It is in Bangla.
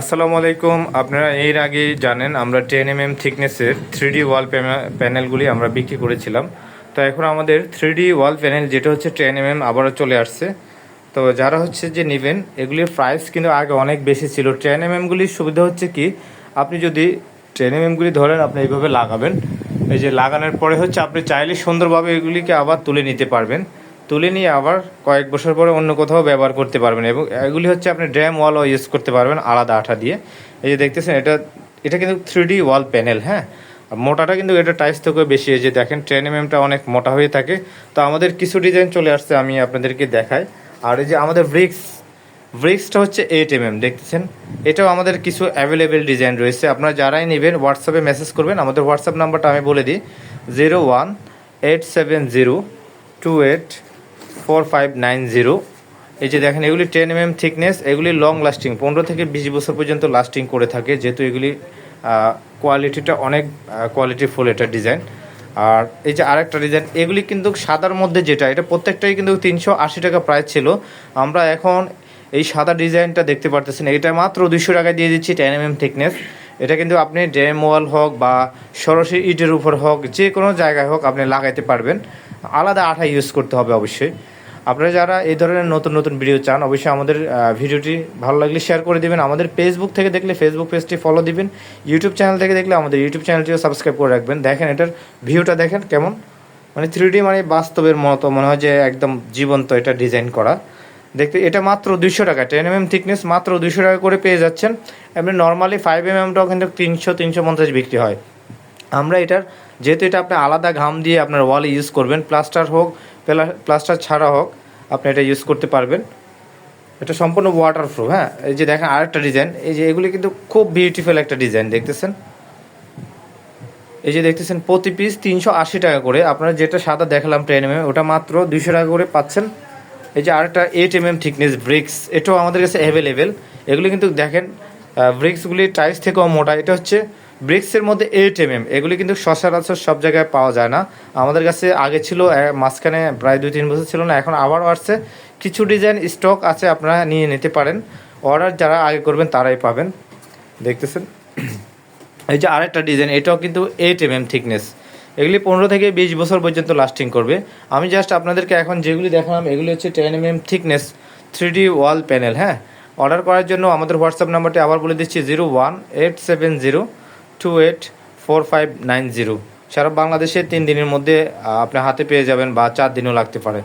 আসসালামু আলাইকুম। আপনারা এর আগে জানেন আমরা টেন এম এম থিকনেসের থ্রি ডি ওয়াল প্যানেলগুলি আমরা বিক্রি করেছিলাম। তো এখন আমাদের থ্রি ডি ওয়াল প্যানেল যেটা হচ্ছে টেন এম এম আবারও চলে আসছে। তো যারা হচ্ছে যে নেবেন, এগুলির প্রাইস কিন্তু আগে অনেক বেশি ছিল। টেন এম এমগুলির সুবিধা হচ্ছে কি, আপনি যদি টেন এম এমগুলি ধরেন, আপনি এইভাবে লাগাবেন। এই যে লাগানোর পরে হচ্ছে আপনি চাইলে সুন্দরভাবে এগুলিকে আবার তুলে নিতে পারবেন। তুলে নিয়ে আবার কয়েক বছর পরে অন্য কোথাও ব্যবহার করতে পারবেন এবং এগুলি হচ্ছে আপনি ড্যাম ওয়ালও ইউজ করতে পারবেন আলাদা আঠা দিয়ে। এই যে দেখতেছেন, এটা এটা কিন্তু থ্রি ওয়াল প্যানেল হ্যাঁ? মোটাটা কিন্তু এটা টাইস থেকে বেশি। এই যে দেখেন টেন এমএমটা অনেক মোটা হয়ে থাকে। তো আমাদের কিছু ডিজাইন চলে আসছে, আমি আপনাদেরকে দেখাই। আর এই যে আমাদের ব্রিক্স ব্রিক্সটা হচ্ছে এইট এমএম দেখতেছেন? এটাও আমাদের কিছু অ্যাভেলেবেল ডিজাইন রয়েছে। আপনারা যারাই নেবেন হোয়াটসঅ্যাপে মেসেজ করবেন। আমাদের হোয়াটসঅ্যাপ নাম্বারটা আমি বলে দিই zero one eight seven zero two eight four five nine zero এই যে দেখেন, এগুলি টেন এম এম থিকনেস এগুলি লং লাস্টিং পনেরো থেকে বিশ বছর পর্যন্ত লাস্টিং করে থাকে, যেহেতু এগুলি কোয়ালিটিটা অনেক কোয়ালিটি ফুল এটা ডিজাইন আর এই যে আরেকটা ডিজাইন এগুলি কিন্তু সাদার মধ্যে যেটা, এটা প্রত্যেকটাই কিন্তু তিনশো আশি টাকা প্রাইস ছিল। আমরা এখন এই সাদা ডিজাইনটা দেখতে পারতেছেন, এটা মাত্র দুইশো টাকায় দিয়ে দিচ্ছি টেন এম এম থিকনেস এটা কিন্তু আপনি ড্যাম ওয়াল হোক বা সরাসরি ইটের উপর হোক যে কোনো জায়গায় হোক আপনি লাগাইতে পারবেন। আলাদা আঠা ইউজ করতে হবে অবশ্যই। আপনারা যারা এই ধরনের নতুন নতুন ভিডিও চান, অবশ্যই আমাদের ভিডিওটি ভালো লাগলে শেয়ার করে দিবেন। আমাদের ফেসবুক থেকে দেখলে ফেসবুক পেজটি ফলো দিবেন। ইউটিউব চ্যানেল থেকে দেখলে আমাদের ইউটিউব চ্যানেলটিও সাবস্ক্রাইব করে রাখবেন। দেখেন, এটার ভিউটা দেখেন কেমন। মানে থ্রি মানে বাস্তবের মতো, মনে হয় যে একদম জীবন্ত এটা ডিজাইন করা। দেখতে, এটা মাত্র দুইশো টাকা। টেন এম এম থিকনেস মাত্র দুইশো টাকা করে পেয়ে যাচ্ছেন। এমনি নর্মালি ফাইভ এম এমটাও কিন্তু তিনশো তিনশো পঞ্চাশ বিক্রি হয়। আমরা এটার, যেহেতু এটা আপনি আলাদা ঘাম দিয়ে আপনার ওয়ালে ইউজ করবেন প্লাস্টার হোক প্লাস্টার ছাড়া হোক, আপনি এটা ইউজ করতে পারবেন। এটা সম্পূর্ণ ওয়াটার প্রুফ হ্যাঁ? এই যে দেখেন আরেকটা ডিজাইন এই যে এগুলি কিন্তু খুব বিউটিফুল একটা ডিজাইন দেখতেছেন? এই যে দেখতেছেন, প্রতি পিস তিনশো আশি টাকা করে। আপনারা যেটা সাদা দেখালাম টেন এম ওটা মাত্র দুইশো টাকা করে পাচ্ছেন। এই যে আরেকটা eight M M thickness bricks এটাও আমাদের কাছে অ্যাভেলেবেল এগুলি কিন্তু দেখেন ব্রিক্সগুলি টাইস থেকেও মোটা। এটা হচ্ছে ব্রিক্সের মধ্যে এইট এম এম এগুলি কিন্তু সচরাচর সব জায়গায় পাওয়া যায় না। আমাদের কাছে আগে ছিল মাঝখানে প্রায় দুই তিন বছর ছিল না, এখন আবারও আসছে। কিছু ডিজাইন স্টক আছে, আপনারা নিয়ে নিতে পারেন। অর্ডার যারা আগে করবেন, তারাই পাবেন। দেখতেছেন? এই যে আরেকটা ডিজাইন, এটাও কিন্তু এইট এম এম থিকনেস এগুলি পনেরো থেকে বিশ বছর পর্যন্ত লাস্টিং করবে। আমি জাস্ট আপনাদেরকে এখন যেগুলি দেখালাম, এগুলি হচ্ছে ten M M thickness three D wall panel হ্যাঁ? অর্ডার করার জন্য আমাদের হোয়াটসঅ্যাপ নাম্বারটি আবার বলে দিচ্ছি zero one eight seven zero two eight four five nine zero সারা বাংলাদেশে তিন দিনের মধ্যে আপনি হাতে পেয়ে যাবেন বা চার দিনও লাগতে পারে।